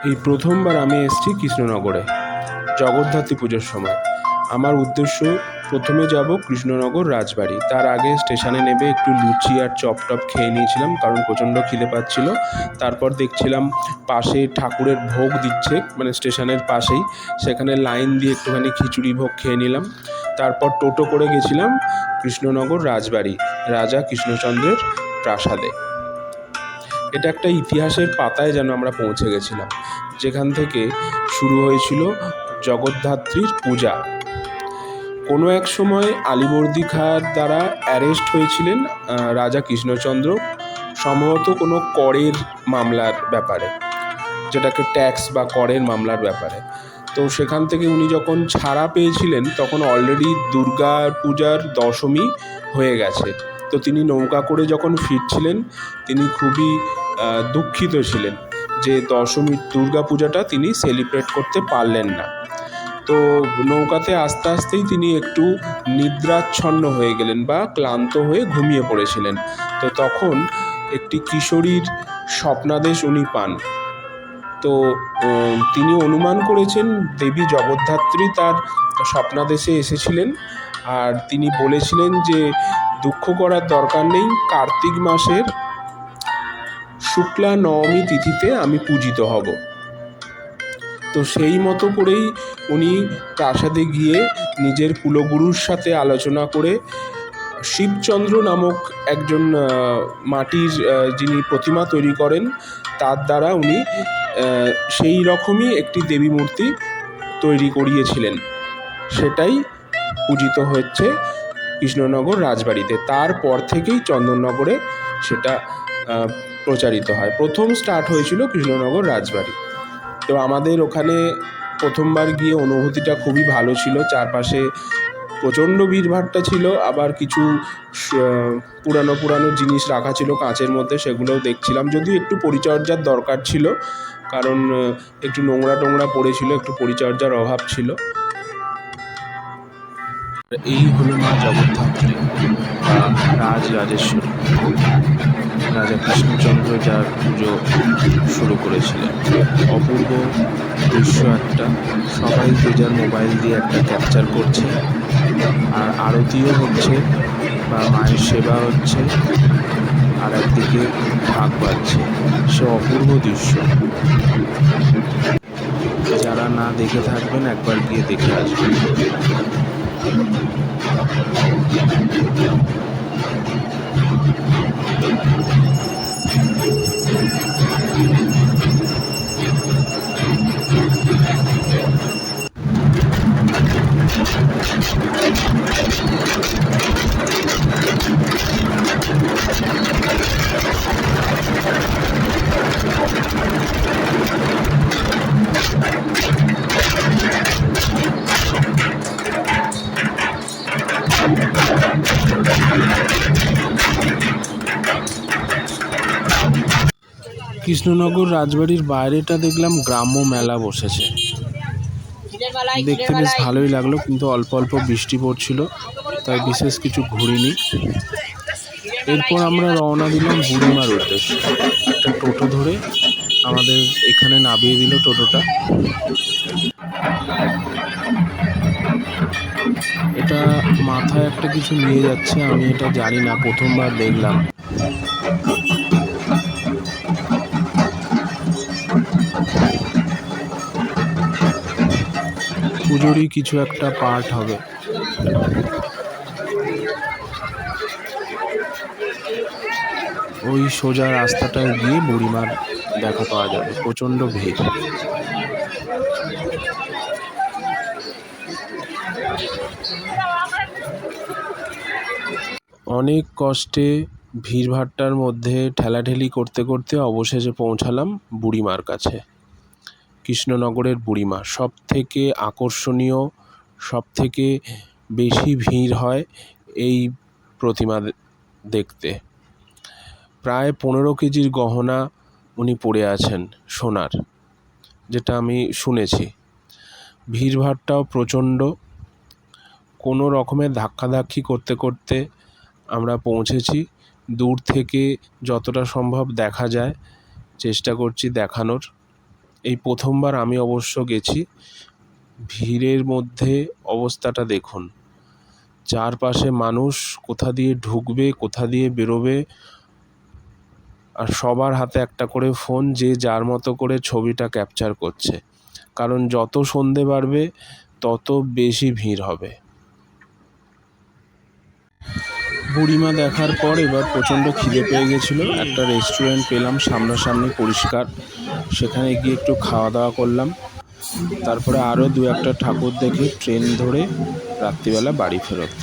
এই প্রথমবার আমি এসেছি কৃষ্ণনগরে, জগদ্ধাত্রী পুজোর সময়। আমার উদ্দেশ্য, প্রথমে যাব কৃষ্ণনগর রাজবাড়ি। তার আগে স্টেশনে নেমে একটু লুচি আর চপ টপ খেয়ে নিয়েছিলাম, কারণ প্রচণ্ড খিদে পাচ্ছিল। তারপর দেখছিলাম পাশে ঠাকুরের ভোগ দিচ্ছে মানে স্টেশনের পাশেই। সেখানে লাইন দিয়ে একটুখানি খিচুড়ি ভোগ খেয়ে নিলাম। তারপর টোটো করে গেছিলাম কৃষ্ণনগর রাজবাড়ি, রাজা কৃষ্ণচন্দ্রের প্রাসাদে। এটা একটা ইতিহাসের পাতায় যেন আমরা পৌঁছে গেছিলাম, যেখান থেকে শুরু হয়েছিল জগদ্ধাত্রীর পূজা। কোনো এক সময় আলিবর্দি খাঁর দ্বারা অ্যারেস্ট হয়েছিলেন রাজা কৃষ্ণচন্দ্র, সম্ভবত কোনো করের মামলার ব্যাপারে, যেটাকে ট্যাক্স বা করের মামলার ব্যাপারে। তো সেখান থেকে উনি যখন ছাড়া পেয়েছিলেন, তখন অলরেডি দুর্গা পূজার দশমী হয়ে গেছে। তো তিনি নৌকা করে যখন ফিরছিলেন, তিনি খুবই দুঃখিত ছিলেন যে দশমীর দুর্গা পূজাটা তিনি সেলিব্রেট করতে পারলেন না। তো নৌকাতে আস্তে আস্তেই তিনি একটু নিদ্রাচ্ছন্ন হয়ে গেলেন বা ক্লান্ত হয়ে ঘুমিয়ে পড়েছিলেন। তো তখন একটি কিশোরীর স্বপ্নাদেশ উনি পান। তো তিনি অনুমান করেছেন দেবী জগদ্ধাত্রী তার স্বপ্নাদেশে এসেছিলেন আর তিনি বলেছিলেন যে দুঃখ করার দরকার নেই, কার্তিক মাসের শুক্লা নবমী তিথিতে আমি পূজিত হব। তো সেই মতো করেই উনি প্রাসাদে গিয়ে নিজের কুলগুরুর সাথে আলোচনা করে শিবচন্দ্র নামক একজন মাটির যিনি প্রতিমা তৈরি করেন, তার দ্বারা উনি সেই রকমই একটি দেবী মূর্তি তৈরি করিয়েছিলেন। সেটাই পূজিত হচ্ছে কৃষ্ণনগর রাজবাড়িতে। তারপর থেকেই চন্দননগরে সেটা প্রচারিত হয়। প্রথম স্টার্ট হয়েছিল কৃষ্ণনগর রাজবাড়ি। তো আমাদের ওখানে প্রথমবার গিয়ে অনুভূতিটা খুবই ভালো ছিল। চারপাশে প্রচণ্ড ভিড়ভাট্টা ছিল। আবার কিছু পুরানো পুরানো জিনিস রাখা ছিল কাঁচের মধ্যে, সেগুলোও দেখছিলাম। যদিও একটু পরিচর্যার দরকার ছিল, কারণ একটু নোংরা টোংরা পড়েছিল, একটু পরিচর্যার অভাব ছিল। এই হলো মা জগদ্ধাত্রী রাজ রাজেশ্বরী। রাজা কৃষ্ণচন্দ্র যার পুজো শুরু করেছিলেন। অপূর্ব দৃশ্য একটা। সবাই যে যার মোবাইল দিয়ে একটা ক্যাপচার করছে। আর আরতিও হচ্ছে, বা মায়ের সেবা হচ্ছে, আর একদিকে ভাগ বাজছে সে অপূর্ব দৃশ্য। যারা না দেখে থাকবেন, একবার গিয়ে দেখে আসবেন। কৃষ্ণনগর রাজবাড়ির বাইরেটা দেখলাম গ্রাম্য মেলা বসেছে। দেখতে বেশ ভালোই লাগল, কিন্তু অল্প অল্প বৃষ্টি পড়ছিল, তাই বিশেষ কিছু ঘুরিনি। এরপর আমরা রওনা দিলাম বুড়িমার উদ্দেশ্যে একটা টোটো ধরে আমাদের এখানে নামিয়ে দিল টোটোটা। এটা মাথায় একটা কিছু নিয়ে যাচ্ছে, আমি এটা জানি না, প্রথমবার দেখলাম। পুজোরই কিছু একটা পার্ট হবে। ওই সোজা রাস্তাটায় গিয়ে বুড়িমার দেখা পাওয়া যাবে, প্রচণ্ড ভিড়। অনেক কষ্টে ভিড়ভাট্টার মধ্যে ঠেলাঠেলি করতে করতে অবশেষে পৌঁছালাম বুড়িমার কাছে। কৃষ্ণনগরের বুড়িমা। সব থেকে আকর্ষণীয় সব থেকে বেশি ভিড় হয় এই প্রতিমা দেখতে। প্রায় পনেরো কেজির গহনা উনি পরে আছেন সোনার, যেটা আমি শুনেছি। ভিড়ভাট্টাও প্রচণ্ড। কোনো রকমের ধাক্কাধাক্কি করতে করতে আমরা পৌঁছেছি। দূর থেকে যতটা সম্ভব দেখা যায়। চেষ্টা করছি দেখানোর। এই প্রথমবার আমি অবশ্য গেছি। ভিড়ের মধ্যে অবস্থাটা দেখুন। চারপাশে মানুষ কোথা দিয়ে ঢুকবে, কোথা দিয়ে বেরোবে, আর সবার হাতে একটা করে ফোন যে যার মতো করে ছবিটা ক্যাপচার করছে। কারণ যত সন্ধে বাড়বে, তত বেশি ভিড় হবে। বুড়িমা দেখার পর এবার প্রচণ্ড খিদে পেয়ে গেছিল। একটা রেস্টুরেন্ট পেলাম সামনাসামনি পরিষ্কার। সেখানে গিয়ে একটু খাওয়া দাওয়া করলাম। তারপরে আরও দু একটা ঠাকুর দেখে ট্রেন ধরে রাত্রিবেলা বাড়ি ফেরত।